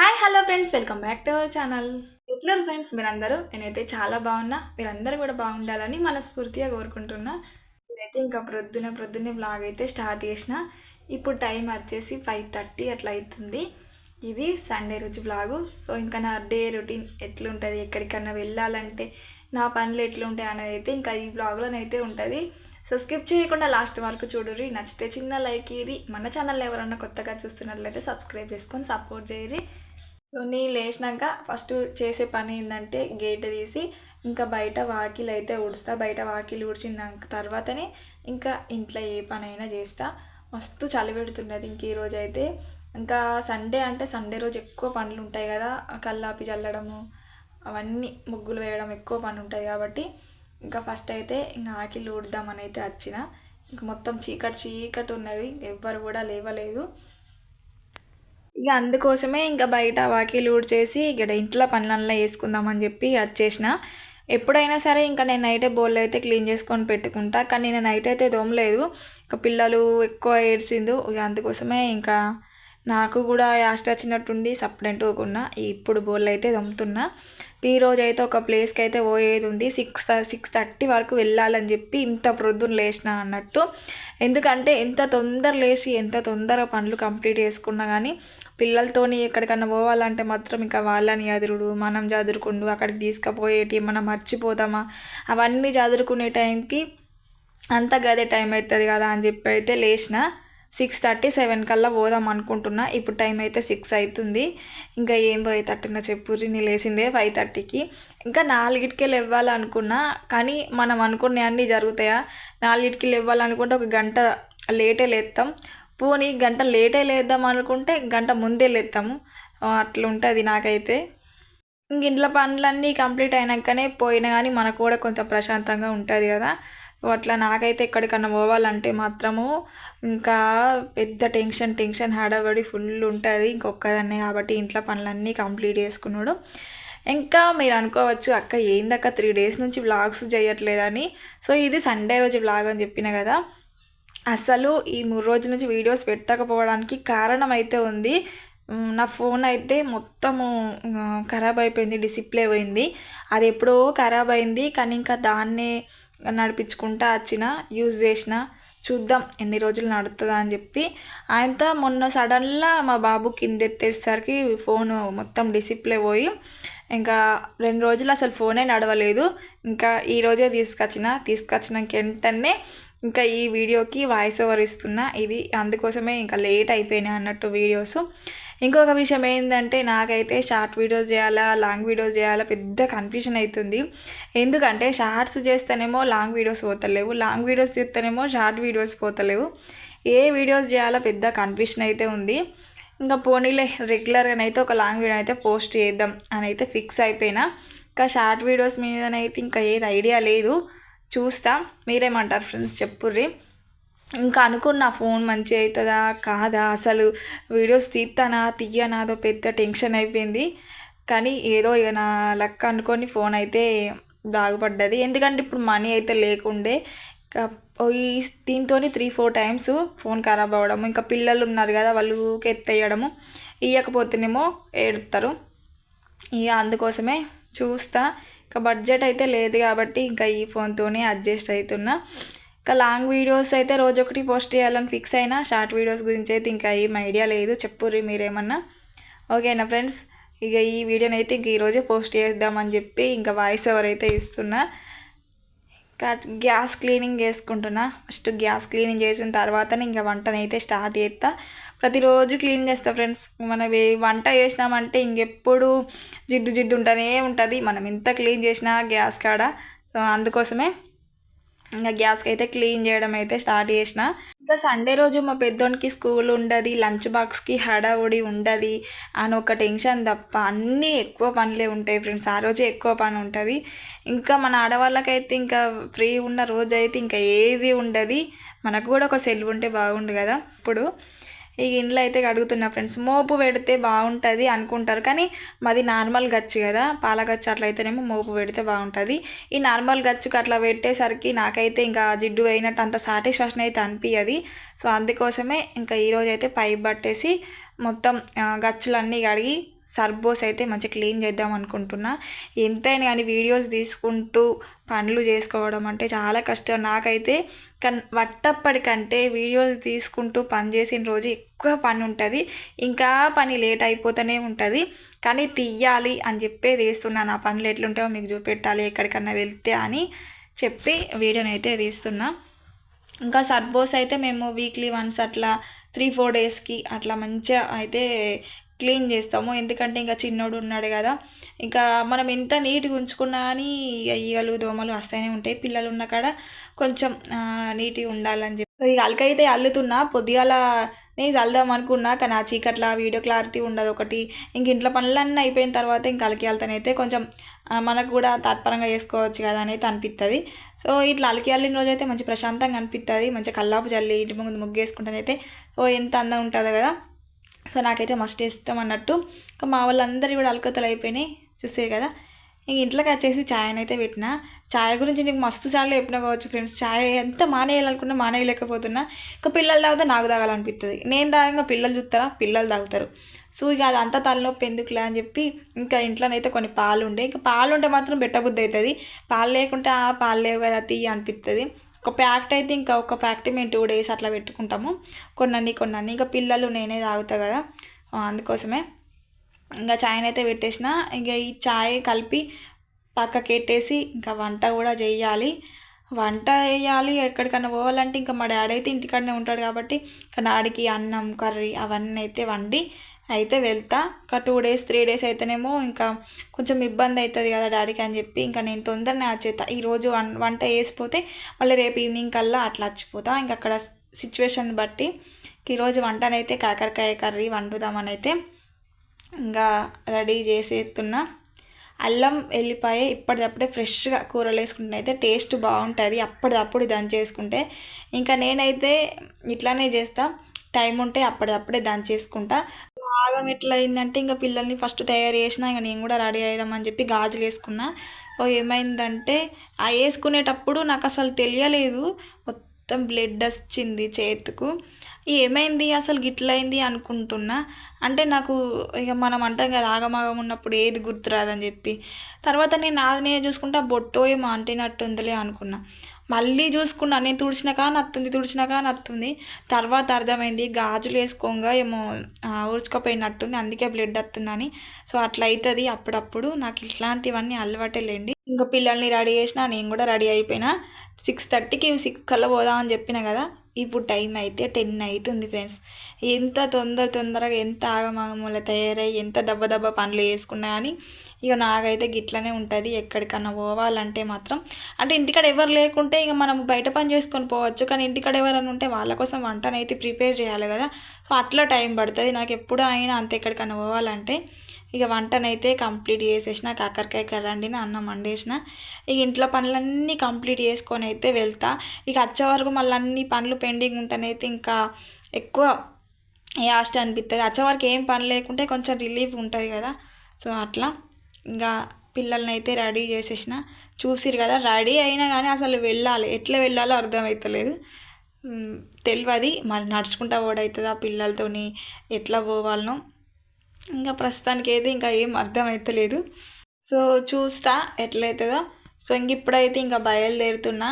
Hi hello friends welcome back to our channel. ఎట్లా friends మీరందరూ? నేనైతే చాలా బాగున్నా. మీరందరూ కూడా బాగుండాలని మనస్ఫూర్తిగా కోరుకుంటున్నా. నేనైతే ఇంకా ప్రొద్దున ప్రొద్దునే బ్లాగ్ అయితే స్టార్ట్ చేసిన. ఇప్పుడు టైం వచ్చేసి ఫైవ్ థర్టీ అట్లా అవుతుంది ఇది సండే రోజు బ్లాగు సో ఇంకా నా డే రొటీన్ ఎట్లుంటుంది? ఎక్కడికన్నా వెళ్ళాలంటే నా పనులు ఎట్లుంటాయి అనేది అయితే ఇంకా ఈ బ్లాగ్లోనైతే ఉంటుంది. సో స్కిప్ చేయకుండా లాస్ట్ వరకు చూడరు నచ్చితే చిన్న లైక్ ఇది మన ఛానల్ ఎవరన్నా కొత్తగా చూస్తున్నట్లయితే సబ్స్క్రైబ్ చేసుకొని సపోర్ట్ చేయరు సో నేను లేచినాక ఫస్ట్ చేసే పని ఏంటంటే గేట్ తీసి ఇంకా బయట వాకిలు అయితే ఊడుస్తా. బయట వాకిలు ఊడ్చినాక తర్వాతనే ఇంకా ఇంట్లో ఏ పని అయినా చేస్తా. మస్తు చలి పెడుతున్నది ఇంక ఈరోజు అయితే. ఇంకా సండే అంటే సండే రోజు ఎక్కువ పనులు ఉంటాయి కదా. కల్లాపి చల్లడము అవన్నీ ముగ్గులు వేయడం ఎక్కువ పని ఉంటుంది కాబట్టి ఇంకా ఫస్ట్ అయితే ఇంకా ఆకిలు ఊడదామని అయితే వచ్చిన ఇంక మొత్తం చీకటి చీకటి ఉన్నది. ఎవ్వరు కూడా లేవలేదు. ఇక అందుకోసమే ఇంకా బయట వాకిలు ఊడ్చేసి ఇక్కడ ఇంట్లో పనులల్లో వేసుకుందామని చెప్పి వచ్చేసిన ఎప్పుడైనా సరే ఇంకా నేను నైటే బౌల్ అయితే క్లీన్ చేసుకొని పెట్టుకుంటా. కానీ నేను నైట్ అయితే దోమలేదు. ఇంకా పిల్లలు ఎక్కువ ఏడ్చిండు ఇక అందుకోసమే ఇంకా నాకు కూడా యాస్ట్ వచ్చినట్టుండి సప్లెంట్ పోకున్నా ఇప్పుడు బోల్ అయితే దమ్ముతున్నా. ఈరోజు అయితే ఒక ప్లేస్కి అయితే పోయేది ఉంది సిక్స్ సిక్స్ థర్టీ వరకు వెళ్ళాలని చెప్పి ఇంత ప్రొద్దున లేచిన అన్నట్టు. ఎందుకంటే ఎంత తొందర లేచి ఎంత తొందరగా పనులు కంప్లీట్ చేసుకున్నా కానీ పిల్లలతోని ఎక్కడికన్నా పోవాలంటే మాత్రం ఇంకా వాళ్ళని చదురుడు మనం చదురుకుండు అక్కడికి తీసుకుపోయేటి మనం మర్చిపోతామా? అవన్నీ చదురుకునే టైంకి అంత గదే టైం అవుతుంది కదా అని చెప్పి అయితే లేచిన. సిక్స్ థర్టీ సెవెన్ కల్లా పోదాం అనుకుంటున్నా. ఇప్పుడు టైం అయితే సిక్స్ అవుతుంది ఇంకా ఏం పోయి తట్టున చెప్పుర్రి నేను లేసిందే ఫైవ్ థర్టీకి. ఇంకా నాలుగిటికి లేవ్వాలనుకున్నా కానీ మనం అనుకునే అన్నీ జరుగుతాయా? నాలుగిటికి లేవ్వాలనుకుంటే ఒక గంట లేటే లేస్తాం పోనీ గంట లేటే లేద్దాం అనుకుంటే గంట ముందే లేస్తాము అట్లుంటుంది నాకైతే. ఇంక ఇంట్లో పనులన్నీ కంప్లీట్ అయినాకనే పోయినా కానీ మనకు కూడా కొంత ప్రశాంతంగా ఉంటుంది కదా. అట్లా నాకైతే ఎక్కడికన్నా పోవాలంటే మాత్రము ఇంకా పెద్ద టెన్షన్ టెన్షన్ హడాబడి ఫుల్ ఉంటుంది ఇంకొక్కదాన్నే కాబట్టి ఇంట్లో పనులన్నీ కంప్లీట్ చేసుకున్నాడు. ఇంకా మీరు అనుకోవచ్చు అక్క ఏందక్క త్రీ డేస్ నుంచి వ్లాగ్స్ చేయట్లేదని. సో ఇది సండే రోజు వ్లాగ్ అని చెప్పిన కదా. అసలు ఈ మూడు రోజుల నుంచి వీడియోస్ పెట్టకపోవడానికి కారణం అయితే ఉంది. నా ఫోన్ అయితే మొత్తము ఖరాబ్ అయిపోయింది డిసిప్లే పోయింది. అది ఎప్పుడో ఖరాబ్ అయింది కానీ ఇంకా దాన్నే నడిపించుకుంటా వచ్చిన యూజ్ చేసిన. చూద్దాం ఎన్ని రోజులు నడుతుందా అని చెప్పి. ఆయనతో మొన్న సడన్గా మా బాబు కింద ఎత్తేసరికి ఫోన్ మొత్తం డిసిప్లే పోయి ఇంకా రెండు రోజులు అసలు ఫోనే నడవలేదు. ఇంకా ఈరోజే తీసుకొచ్చిన. తీసుకొచ్చినాక వెంటనే ఇంకా ఈ వీడియోకి వాయిస్ ఓవర్ ఇస్తున్నా. ఇది అందుకోసమే ఇంకా లేట్ అయిపోయినాయి అన్నట్టు వీడియోస్ ఇంకొక విషయం ఏంటంటే నాకైతే షార్ట్ వీడియోస్ చేయాలా లాంగ్ వీడియోస్ చేయాలా పెద్ద కన్ఫ్యూజన్ అవుతుంది ఎందుకంటే షార్ట్స్ చేస్తేనేమో లాంగ్ వీడియోస్ పోతలేవు. లాంగ్ వీడియోస్ చేస్తేనేమో షార్ట్ వీడియోస్ పోతలేవు. ఏ వీడియోస్ చేయాలో పెద్ద కన్ఫ్యూషన్ అయితే ఉంది. ఇంకా పోనీలే రెగ్యులర్గానైతే ఒక లాంగ్ వీడియో అయితే పోస్ట్ చేద్దాం అని అయితే ఫిక్స్ అయిపోయినా. ఇంకా షార్ట్ వీడియోస్ మీదనైతే ఇంకా ఏది ఐడియా లేదు. చూస్తా మీరేమంటారు ఫ్రెండ్స్ చెప్పుర్రి. ఇంకా అనుకున్న ఫోన్ మంచి అవుతుందా కాదా అసలు వీడియోస్ తీస్తానా తీయనా అదో పెద్ద టెన్షన్ అయిపోయింది. కానీ ఏదో ఇక నా లెక్క అనుకొని ఫోన్ అయితే దాగుపడ్డది ఎందుకంటే ఇప్పుడు మనీ అయితే లేకుండే ఈ దీంతో త్రీ ఫోర్ టైమ్స్ ఫోన్ ఖరాబ్ అవ్వడము ఇంకా పిల్లలు ఉన్నారు కదా వాళ్ళు ఎత్తేయడము ఇవ్వకపోతేనేమో ఏడుతారు ఇక అందుకోసమే చూస్తా. ఇంకా బడ్జెట్ అయితే లేదు కాబట్టి ఇంకా ఈ ఫోన్తోనే అడ్జస్ట్ అవుతున్నా ఇంకా లాంగ్ వీడియోస్ అయితే రోజు ఒకటి పోస్ట్ చేయాలని ఫిక్స్ అయినా షార్ట్ వీడియోస్ గురించి అయితే ఇంకా ఏం ఐడియా లేదు. చెప్పుర్రి మీరేమన్నా. ఓకేనా ఫ్రెండ్స్ ఇక ఈ వీడియోని అయితే ఇంక ఈరోజే పోస్ట్ చేద్దామని చెప్పి ఇంకా వాయిస్ ఎవరైతే ఇస్తున్నా. గ్యాస్ క్లీనింగ్ చేసుకుంటున్నా. ఫస్ట్ గ్యాస్ క్లీనింగ్ చేసిన తర్వాతనే ఇంకా వంటనైతే స్టార్ట్ చేస్తా ప్రతిరోజు క్లీన్ చేస్తా ఫ్రెండ్స్. మనం వంట చేసినామంటే ఇంకెప్పుడు జిడ్డు జిడ్డు ఉంటూనే ఉంటుంది. మనం ఎంత క్లీన్ చేసినా గ్యాస్ కాడ. సో అందుకోసమే ఇంకా గ్యాస్కి అయితే క్లీన్ చేయడం అయితే స్టార్ట్ చేసిన. ఇంకా సండే రోజు మా పెద్దోనికి స్కూల్ ఉండదు లంచ్ బాక్స్కి హడావుడి ఉండదు అని ఒక టెన్షన్ తప్ప అన్నీ ఎక్కువ పనులే ఉంటాయి ఫ్రెండ్స్ ఆ రోజే ఎక్కువ పని ఉంటుంది. ఇంకా మన ఆడవాళ్ళకైతే ఇంకా ఫ్రీ ఉన్న రోజు అయితే ఇంకా ఏది ఉండదు మనకు కూడా ఒక సెల్వు ఉంటే బాగుండు కదా. ఇప్పుడు ఈ ఇండ్లు అయితే కడుగుతున్నా ఫ్రెండ్స్. మోపు పెడితే బాగుంటుంది అనుకుంటారు. కానీ మాది నార్మల్ గచ్చు కదా. పాల గచ్చు అట్లయితేనేమో మోపు పెడితే బాగుంటుంది. ఈ నార్మల్ గచ్చుకు అట్లా పెట్టేసరికి నాకైతే ఇంకా జిడ్డు అయినట్టు అంత సాటిస్ఫాక్షన్ అయితే అనిపించదు సో అందుకోసమే ఇంకా ఈరోజు అయితే పైప్ పట్టేసి మొత్తం గచ్చులన్నీ కడిగి సర్బోస్ అయితే మంచిగా క్లీన్ చేద్దాం అనుకుంటున్నా. ఎంతైనా కానీ వీడియోస్ తీసుకుంటూ పనులు చేసుకోవడం అంటే చాలా కష్టం. నాకైతే కన్ వట్టప్పటికంటే వీడియోస్ తీసుకుంటూ పని చేసిన రోజు ఎక్కువ పని ఉంటుంది. ఇంకా పని లేట్ అయిపోతూనే ఉంటుంది. కానీ తీయాలి అని చెప్పే తీస్తున్నాను ఆ పనులు ఎట్లుంటాయో మీకు చూపెట్టాలి ఎక్కడికన్నా వెళ్తే అని చెప్పి వీడియోని అయితే తీస్తున్నా. ఇంకా సర్బోస్ అయితే మేము వీక్లీ వన్స్ అట్లా త్రీ ఫోర్ డేస్కి అట్లా మంచిగా అయితే క్లీన్ చేస్తాము. ఎందుకంటే ఇంకా చిన్నోడు ఉన్నాడు కదా. ఇంకా మనం ఎంత నీట్గా ఉంచుకున్నా కానీ ఈగలు దోమలు వస్తూనే ఉంటాయి. పిల్లలు ఉన్న కాడ కొంచెం నీట్గా ఉండాలని చెప్పి. ఇక అలకైతే అల్లుతున్నా. పొద్దుగాల నేను చల్దాం అనుకున్నా. కానీ ఆ చీకట్ల వీడియో క్లారిటీ ఉండదు ఒకటి. ఇంక ఇంట్లో పనులన్నీ అయిపోయిన తర్వాత ఇంక అలకి వెళ్తానైతే కొంచెం మనకు కూడా తాత్పరంగా చేసుకోవచ్చు కదా అనేది అనిపిస్తుంది సో ఇట్లా అలకి అల్లిన రోజు అయితే మంచి ప్రశాంతంగా అనిపిస్తుంది మంచిగా కల్లాపు చల్లి ఇంటి ముందు ముగ్గు వేసుకుంటానైతే ఓ ఎంత అందం ఉంటుంది కదా. సో నాకైతే మస్ట్ ఇష్టం అన్నట్టు. ఇంకా మా వాళ్ళందరూ కూడా అలకతలు అయిపోయినాయి. చూసే కదా. ఇంక ఇంట్లోకి వచ్చేసి ఛాయ్ అయితే పెట్టిన. ఛాయ్ గురించి నీకు మస్తు సార్లు చెప్పిన కావచ్చు ఫ్రెండ్స్. ఛాయ్ ఎంత మానేయాలనుకున్నా మానేయలేకపోతున్నా. ఇంకా పిల్లలు తాగితే నాకు తాగాలనిపిస్తుంది నేను తాగంగా పిల్లలు చూస్తారా పిల్లలు తాగుతారు. సో ఇక అదంతా తలనొప్పి ఎందుకులే అని చెప్పి ఇంకా ఇంట్లోనైతే కొన్ని పాలు ఉండే ఇంకా పాలు ఉంటే మాత్రం బెట్టబుద్ధి అవుతుంది పాలు లేకుంటే ఆ పాలు లేవు కదా తీయ అనిపిస్తుంది ఒక ప్యాక్ట్ అయితే ఇంకా ఒక ప్యాక్ట్ మేము టూ డేస్ అట్లా పెట్టుకుంటాము. కొన్నన్ని కొన్నన్ని. ఇంకా పిల్లలు నేనే తాగుతా కదా. అందుకోసమే. ఇంకా చాయ్ అయితే పెట్టేసిన. ఇంకా ఈ చాయ్ కలిపి పక్కకి పెట్టేసి ఇంకా వంట కూడా చేయాలి. వంట వేయాలి ఎక్కడికైనా పోవాలంటే ఇంకా మా డాడీ అయితే ఇంటికాడనే ఉంటాడు కాబట్టి ఇంకా డాడీకి అన్నం కర్రీ అవన్నీ అయితే వండి అయితే వెళ్తా. ఒక టూ డేస్ త్రీ డేస్ అయితేనేమో ఇంకా కొంచెం ఇబ్బంది అవుతుంది కదా డాడీకి అని చెప్పి ఇంకా నేను తొందరనే వచ్చేస్తా. ఈరోజు వంట వేసిపోతే మళ్ళీ రేపు ఈవినింగ్ కల్లా అట్లా వచ్చిపోతా. ఇంకా అక్కడ సిచ్యువేషన్ బట్టి ఈరోజు వంటనైతే కాకరకాయ కర్రీ వండుదామని అయితే ఇంకా రెడీ చేసేస్తున్నా. అల్లం వెల్లిపాయ ఇప్పటిదప్పుడే ఫ్రెష్గా కూరలు వేసుకుంటే అయితే టేస్ట్ బాగుంటుంది. అప్పటిదప్పుడు దంచేసుకుంటే. ఇంకా నేనైతే ఇట్లానే చేస్తా. టైం ఉంటే అప్పటిదప్పుడే దంచేసుకుంటా. భాగం ఎట్లా అయిందంటే ఇంకా పిల్లల్ని ఫస్ట్ తయారు చేసిన ఇంకా నేను కూడా రెడీ అవుదామని చెప్పి గాజులు వేసుకున్నా. ఓ ఏమైందంటే ఆ వేసుకునేటప్పుడు నాకు అసలు తెలియలేదు. మొత్తం బ్లడ్ వచ్చింది చేతుకు. ఏమైంది? అసలు గిట్లయింది అనుకుంటున్నా. అంటే నాకు ఇక మనం అంటాం కదా ఆగమాగం ఉన్నప్పుడు ఏది గుర్తురాదని చెప్పి. తర్వాత నేను నాది నేను చూసుకుంటా బొట్టో ఏమో అంటినట్టుందిలే అనుకున్నా. మళ్ళీ చూసుకున్నా నేను తుడిచినాక నత్తుంది తుడిచినాక నత్తుంది తర్వాత అర్థమైంది గాజులు వేసుకోగా ఏమో ఊడ్చుకపోయినట్టుంది అందుకే బ్లడ్ వస్తుందని సో అట్లా అవుతుంది అప్పుడప్పుడు. నాకు ఇట్లాంటివన్నీ అలవాటే లేండి. ఇంకా పిల్లల్ని రెడీ చేసినా నేను కూడా రెడీ అయిపోయినా. సిక్స్ థర్టీకి సిక్స్ కల్లా పోదామని చెప్పిన కదా ఇప్పుడు టైం అయితే టెన్ అవుతుంది ఫ్రెండ్స్. ఎంత తొందర తొందరగా ఎంత ఆగమాగముల తయారై ఎంత దెబ్బ దెబ్బ పనులు చేసుకున్నా కానీ ఇక నాకైతే గిట్లనే ఉంటుంది. ఎక్కడికన్నా పోవాలంటే మాత్రం. అంటే ఇంటికాడ ఎవరు లేకుంటే ఇక మనం బయట పని చేసుకొని పోవచ్చు. కానీ ఇంటికాడ ఎవరైనా ఉంటే వాళ్ళ కోసం వంటనైతే ప్రిపేర్ చేయాలి కదా. సో అట్లా టైం పడుతుంది. నాకు ఎప్పుడు అయినా అంత ఎక్కడికన్నా పోవాలంటే. ఇక వంటనైతే కంప్లీట్ చేసేసిన కాకరకాయ కర్రండిన అన్నం వండేసిన. ఇక ఇంట్లో పనులన్నీ కంప్లీట్ చేసుకొని అయితే వెళ్తా. ఇక వచ్చే వరకు మళ్ళీ అన్ని పనులు పెండింగ్ ఉంటేనైతే ఇంకా ఎక్కువ యాస్ట్ అనిపిస్తుంది వచ్చే వరకు ఏం పని లేకుంటే కొంచెం రిలీఫ్ ఉంటుంది కదా. సో అట్లా ఇంకా పిల్లల్ని అయితే రెడీ చేసేసిన. చూసిరు కదా రెడీ అయినా కానీ అసలు వెళ్ళాలి. ఎట్లా వెళ్ళాలో అర్థమవుతలేదు తెలియదు మరి నడుచుకుంటా ఓడవుతుందా పిల్లలతోని ఎట్లా పోవాలనో. ఇంకా ప్రస్తుతానికి అయితే ఇంకా ఏం అర్థమవుతలేదు సో చూస్తా ఎట్లయితుందో సో ఇంక ఇప్పుడైతే ఇంకా బయలుదేరుతున్నా.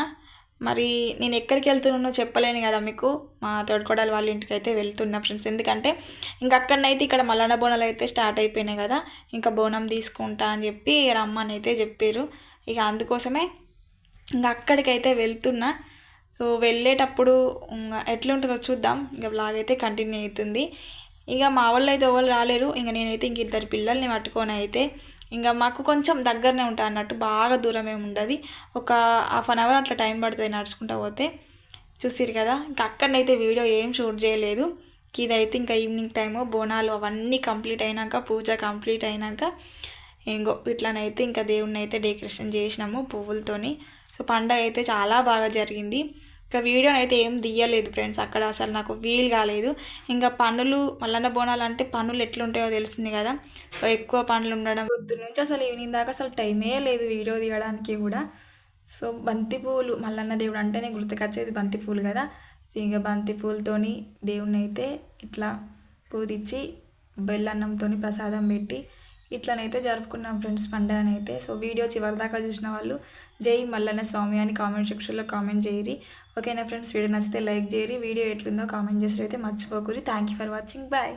మరి నేను ఎక్కడికి వెళ్తున్నానో చెప్పలేను కదా మీకు. మా తోడుకోడలు వాళ్ళ ఇంటికి అయితే వెళ్తున్నా ఫ్రెండ్స్. ఎందుకంటే ఇంకా అక్కడనైతే ఇక్కడ మల్లన్న బోనాలు అయితే స్టార్ట్ అయిపోయినాయి కదా. ఇంకా బోనం తీసుకుంటా అని చెప్పి రమ్మని అయితే చెప్పారు. ఇక అందుకోసమే ఇంకా అక్కడికైతే వెళ్తున్నా. సో వెళ్ళేటప్పుడు ఎట్లుంటుందో చూద్దాం. ఇంకా బ్లాగ్ అయితే కంటిన్యూ అవుతుంది. ఇక మా వాళ్ళు అయితే ఎవరు రాలేరు. ఇంకా నేనైతే ఇంక ఇద్దరు పిల్లల్ని పట్టుకొని అయితే ఇంకా మాకు కొంచెం దగ్గరనే ఉంటాయి అన్నట్టు బాగా దూరం ఉండదు. ఒక హాఫ్ అన్ అవర్ అట్లా టైం పడుతుంది నడుచుకుంటా పోతే. చూసిరు కదా ఇంకా అక్కడనైతే వీడియో ఏం షూట్ చేయలేదు. ఇదైతే ఇంకా ఈవినింగ్ టైము బోనాలు అవన్నీ కంప్లీట్ అయినాక పూజ కంప్లీట్ అయినాక ఇంకో ఇట్లనైతే ఇంకా దేవుణ్ణి అయితే డెకరేషన్ చేసినాము పువ్వులతోని. సో పండగ అయితే చాలా బాగా జరిగింది. ఇంకా వీడియోని అయితే ఏం తీయలేదు ఫ్రెండ్స్. అక్కడ అసలు నాకు వీలు కాలేదు. ఇంకా పనులు మల్లన్న బోనాలు అంటే పనులు ఎట్లుంటాయో తెలిసింది కదా. ఎక్కువ పనులు ఉండడం పొద్దు నుంచి అసలు ఈవినింగ్ దాకా అసలు టైమే లేదు వీడియో తీయడానికి కూడా. సో బంతిపూలు మల్లన్న దేవుడు అంటేనే గుర్తుకొచ్చేది బంతిపూలు కదా. ఇంకా బంతిపూలతోని దేవుడిని దేవుణ్ణి అయితే ఇట్లా పూజించి బెల్లన్నంతో ప్రసాదం పెట్టి ఇట్లనైతే జరుపుకున్నాం ఫ్రెండ్స్ పండుగనైతే. సో వీడియో చివరిదాకా చూసిన వాళ్ళు జై మల్లన్న స్వామి అని కామెంట్ సెక్షన్లో కామెంట్ చేయరి. ఓకేనా ఫ్రెండ్స్? వీడియో నచ్చితే లైక్ చేయరి. వీడియో ఎట్లుందో కామెంట్ చేసి అయితే మర్చిపోకూరి. Thank you for watching bye